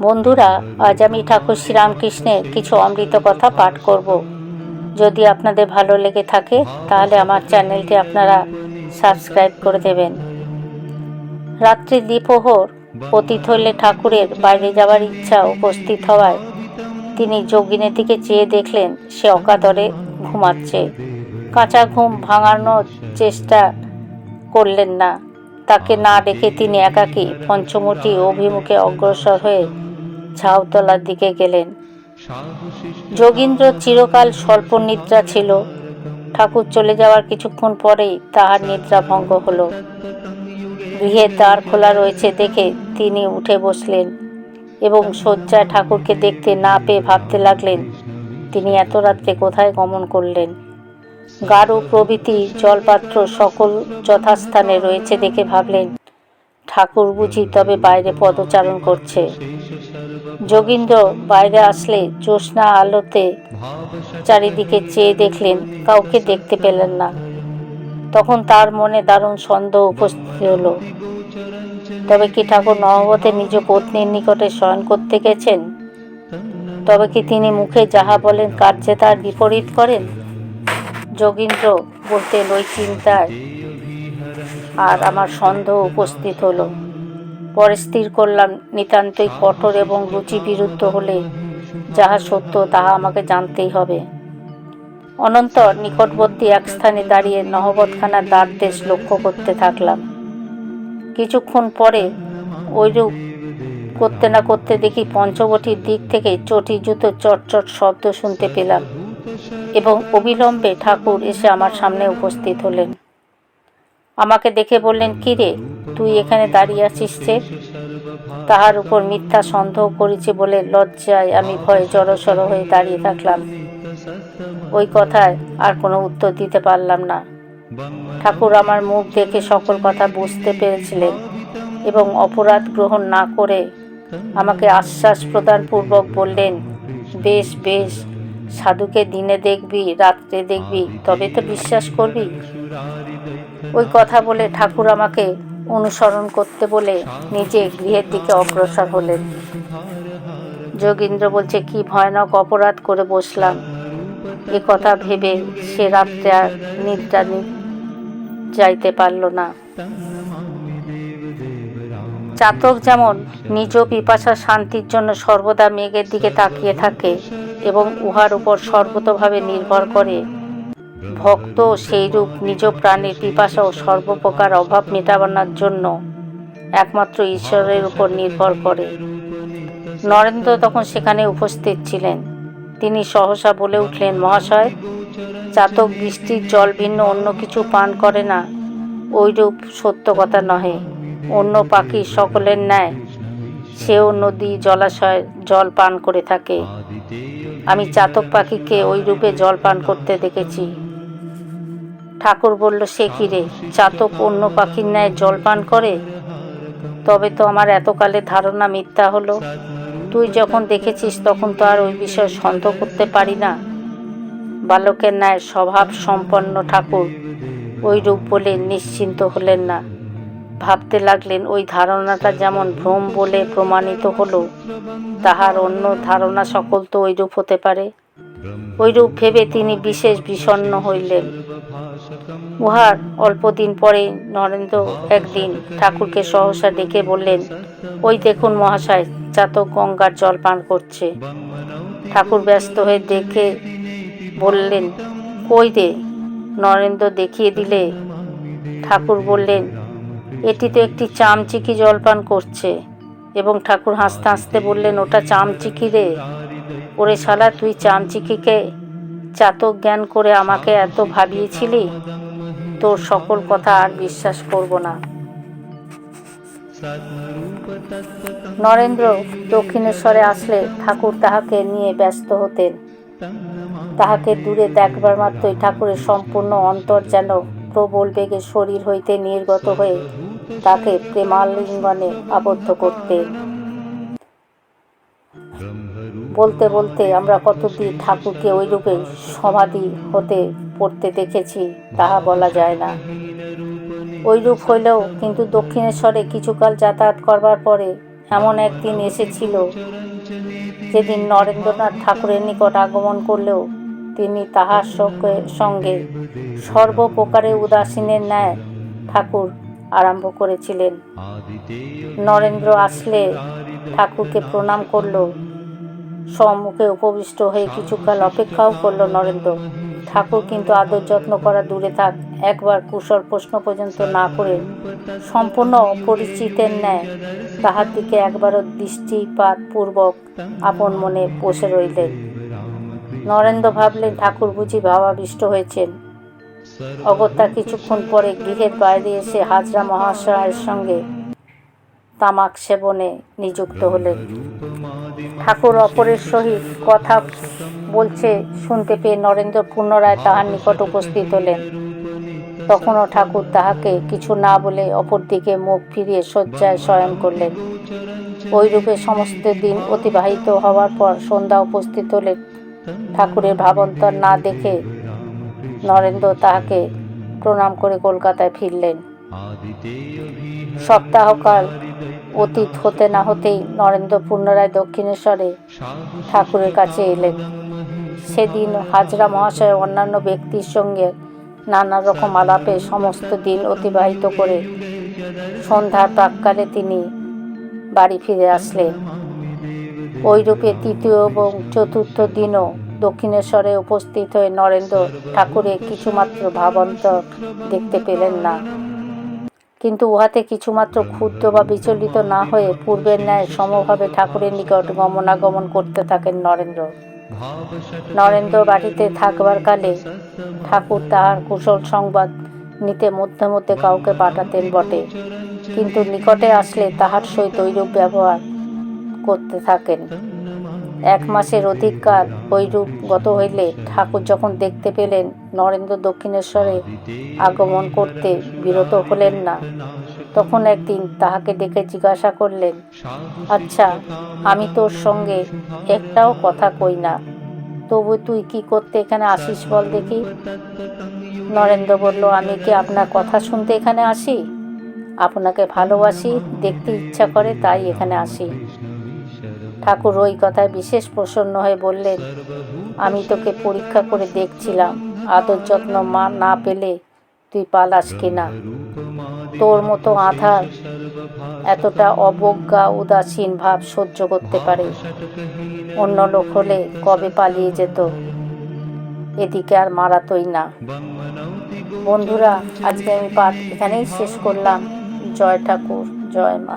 বন্ধুরা, আজ আমি ঠাকুর শ্রীরামকৃষ্ণের কিছু অমৃত কথা পাঠ করব। যদি আপনাদের ভালো লেগে থাকে, তাহলে আমার চ্যানেলটি আপনারা সাবস্ক্রাইব করে দেবেন। রাত্রি দ্বিপ্রহর পতিত হলে ঠাকুরের বাইরে যাওয়ার ইচ্ছা উপস্থিত হওয়ায় তিনি যোগিনের দিকে চেয়ে দেখলেন সে অকাতরে ঘুমাচ্ছে। কাঁচা ঘুম ভাঙানোর চেষ্টা করলেন না। তাকে না ডেকে তিনি একাকী পঞ্চমুটি অভিমুখে অগ্রসর হয়ে ঝাউতলার দিকে গেলেন। যোগীন্দ্র চিরকাল স্বল্প নিদ্রা ছিল। ঠাকুর চলে যাওয়ার কিছুক্ষণ পরেই তাহার নিদ্রা ভঙ্গ হলো। গৃহের দ্বার খোলা রয়েছে দেখে তিনি উঠে বসলেন এবং শয্যায় ঠাকুরকে দেখতে না পেয়ে ভাবতে লাগলেন, তিনি এত রাত্রে কোথায় গমন করলেন? গাঢ় প্রভৃতি, জলপাত্র সকল যথাস্থানে রয়েছে দেখে ভাবলেন, ঠাকুর বুঝি তবে বাইরে পদচারণ করছে। যোগীন্দ্র বাইরে আসলে জ্যোৎস্না আলোতে চারিদিকে চেয়ে দেখলেন, কাউকে দেখতে পেলেন না। তখন তার মনে দারুণ সন্দেহ উপস্থিত হলো। তবে কি ঠাকুর নহবতে নিজ পত্নীর নিকটে শয়ন করতে গেছেন? তবে কি তিনি মুখে যাহা বলেন কার্যে তার বিপরীত করেন? যোগীন্দ্র বলতে, ওই চিন্তায় আর আমার সন্দেহ উপস্থিত হলো। পরে স্থির করলাম নিতান্তই কঠোর এবং রুচি বিরুদ্ধ হলে যাহা সত্য তাহা আমাকে জানতেই হবে। অনন্তর নিকটবর্তী এক স্থানে দাঁড়িয়ে নহবতখানার দ্বার দেশ লক্ষ্য করতে থাকলাম। কিছুক্ষণ পরে ওইরূপ করতে না করতে দেখি পঞ্চবটির দিক থেকে চটি জুতো চটচট শব্দ শুনতে পেলাম এবং অবিলম্বে ঠাকুর এসে আমার সামনে উপস্থিত হলেন। আমাকে দেখে বললেন কি রে তুই এখানে দাঁড়িয়ে আছিস যে? তাহার উপর মিথ্যা সন্দেহ করেছি বলে লজ্জায় আমি ভয়ে জড়সড় হয়ে দাঁড়িয়ে থাকলাম। ওই কথায় আর কোনো উত্তর দিতে পারলাম না। ঠাকুর আমার মুখ দেখে সকল কথা বুঝতে পেরেছিলেন এবং অপরাধ গ্রহণ না করে আমাকে আশ্বাস প্রদানপূর্বক বললেন, বেশ বেশ সাধুকে দিনে দেখবি, রাত্রে দেখবি, তবে তো বিশ্বাস করবি? ওই কথা বলে ঠাকুর আমাকে অনুসরণ করতে বলে নিজে গৃহের দিকে অগ্রসর হলেন। যোগীন্দ্র বলছে, কি ভয়ানক অপরাধ করে বসলাম। এ কথা ভেবে সে রাত্রে আর নিদ্রা যাইতে পারল না। চাতক যেমন নিজ পিপাসা শান্তির জন্য সর্বদা মেঘের দিকে তাকিয়ে থাকে এবং উহার উপর সর্বতভাবে নির্ভর করে। ভক্ত সেইরূপ নিজ প্রাণের পিপাসা ও সর্বপ্রকার অভাব মেটাবানোর জন্য একমাত্র ঈশ্বরের উপর নির্ভর করে। নরেন্দ্র তখন সেখানে উপস্থিত ছিলেন। তিনি সহসা বলে উঠলেন, মহাশয় চাতক বৃষ্টির জল ভিন্ন অন্য কিছু পান করে না। ওইরূপ সত্য কথা নহে। অন্য পাখি সকলের ন্যায়। সেও নদী, জলাশয়, জল পান করে থাকে। আমি চাতক পাখিকে ওই রূপে জল পান করতে দেখেছি। ঠাকুর বলল, সে কি রে? চাতক অন্য পাখির ন্যায় জল পান করে? তবে তো আমার এতকালে ধারণা মিথ্যা হলো। তুই যখন দেখেছিস, তখন তো আর ওই বিষয়ে সন্দেহ করতে পারি না। বালকের ন্যায় স্বভাব সম্পন্ন ঠাকুর ওই রূপ বলে নিশ্চিন্ত হলেন না। ভাবতে লাগলেন, ওই ধারণাটা যেমন ভ্রম বলে প্রমাণিত হলো, তাহার অন্য ধারণা সকল তো ওইরূপ হতে পারে। ওইরূপ ভেবে তিনি বিশেষ বিষণ্ণ হইলেন। উহার অল্পদিন পরে নরেন্দ্র একদিন ঠাকুরকে সহসা ডেকে বললেন, ওই দেখুন মহাশয়, চাতক গঙ্গার জল পান করছে। ঠাকুর ব্যস্ত হয়ে দেখে বললেন, কই দে নরেন্দ্র দেখিয়ে দিলে, ঠাকুর বললেন এটি তো একটি চামচিকি জলপান করছে এবং ঠাকুর হাসতে হাসতে বললেন, ওটা চামচিকি রে। ওরে শালা, তুই চামচিকিকে চাতক জ্ঞান করে আমাকে এত ভাবিয়েছিলি? তোর সকল কথা আর বিশ্বাস করব না। নরেন্দ্র দক্ষিণেশ্বরে আসলে ঠাকুর তাহাকে নিয়ে ব্যস্ত হতেন। তাহাকে দূরে দেখবার মাত্রই ঠাকুরের সম্পূর্ণ অন্তর যেন প্রবল বেগে শরীর হইতে নির্গত হয়ে তাকে প্রেমালিঙ্গনে আবদ্ধ করতে। বলতে বলতে আমরা কতদিন ঠাকুরকে ওই রূপে সমাধি হতে পড়তে দেখেছি, তাহা বলা যায় না। ওই রূপ হইলেও কিন্তু দক্ষিণেশ্বরে কিছুকাল যাতায়াত করবার পরে এমন একদিন এসেছিল, যেদিন নরেন্দ্রনাথ ঠাকুরের নিকট আগমন করলেও তিনি তাহার সঙ্গে সঙ্গে সর্বপ্রকারে উদাসীনের ন্যায় ঠাকুর আরম্ভ করেছিলেন। নরেন্দ্র আসলে ঠাকুরকে প্রণাম করল। সম্মুখে উপবিষ্ট হয়ে কিছুকাল অপেক্ষাও করল নরেন্দ্র। ঠাকুর কিন্তু আদর যত্ন করা দূরে থাক, একবার কুশল প্রশ্ন পর্যন্ত না করে সম্পূর্ণ অপরিচিতের ন্যায় তাহার দিকে একবারও দৃষ্টিপাত পূর্বক আপন মনে বসে রইলেন। নরেন্দ্র ভাবলেন, ঠাকুর বুঝি ভাবাবিষ্ট হয়েছেন? অগত্যা কিছুক্ষণ পরে গৃহের বাইরে এসে হাজরা মহাশয়ের সঙ্গে তামাক সেবনে নিযুক্ত হলেন। ঠাকুর অপরের সহিত কথা বলছে, শুনতে পেয়ে নরেন্দ্র পুনরায় তাহার নিকট উপস্থিত হলেন। তখনও ঠাকুর তাহাকে কিছু না বলে অপরদিকে মুখ ফিরিয়ে শয্যায় শয়ন করলেন। ওইরূপে সমস্ত দিন অতিবাহিত হওয়ার পর সন্ধ্যা উপস্থিত হলে ঠাকুরের ভাবন্তর না দেখে নরেন্দ্র তাহাকে প্রণাম করে কলকাতায় ফিরলেন। সপ্তাহকাল অতীত হতে না হতেই নরেন্দ্র পুনরায় দক্ষিণেশ্বরে ঠাকুরের কাছে এলেন। সেদিন হাজরা মহাশয় অন্যান্য ব্যক্তির সঙ্গে নানা রকম আলাপে সমস্ত দিন অতিবাহিত করে সন্ধ্যার প্রাককালে তিনি বাড়ি ফিরে আসলেন। ওইরূপে তৃতীয় এবং চতুর্থ দিনও দক্ষিণেশ্বরে উপস্থিত হয়ে নরেন্দ্র ঠাকুরের কিছুমাত্র ভাবান্তর দেখতে পেলেন না। কিন্তু উহাতে কিছুমাত্র ক্ষুদ্র বা বিচলিত না হয়ে পূর্বের ন্যায় সমভাবে ঠাকুরের নিকট গমনাগমন করতে থাকেন নরেন্দ্র। নরেন্দ্র বাড়িতে থাকবার কালে ঠাকুর তাহার কুশল সংবাদ নিতে মধ্যে মধ্যে কাউকে পাঠাতেন বটে। কিন্তু নিকটে আসলে তাহার সহিত ঐরূপ ব্যবহার করতে থাকেন। এক মাসের অধিককাল ঐরূপ গত হইলে ঠাকুর যখন দেখতে পেলেন, নরেন্দ্র দক্ষিণেশ্বরে আগমন করতে বিরত হলেন না। তখন একদিন তাহাকে ডেকে জিজ্ঞাসা করলেন আচ্ছা আমি তোর সঙ্গে একটাও কথা কই না। তবু তুই কি করতে এখানে আসিস বল দেখি? নরেন্দ্র বলল, আমি কি আপনার কথা শুনতে এখানে আসি? আপনাকে ভালোবাসি, দেখতে ইচ্ছা করে তাই এখানে আসি। ঠাকুর ওই কথায় বিশেষ প্রসন্ন হয়ে বললেন, আমি তোকে পরীক্ষা করে দেখছিলাম। আদর যত্ন মা না পেলে তুই পালাস কিনা? তোর মতো আধার এতটা অবজ্ঞা, উদাসীন ভাব সহ্য করতে পারে। অন্য লোক হলে কবে পালিয়ে যেত? এদিকে আর মারাতই না। বন্ধুরা, আজকে আমি পাঠ এখানেই শেষ করলাম। জয় ঠাকুর, জয় মা।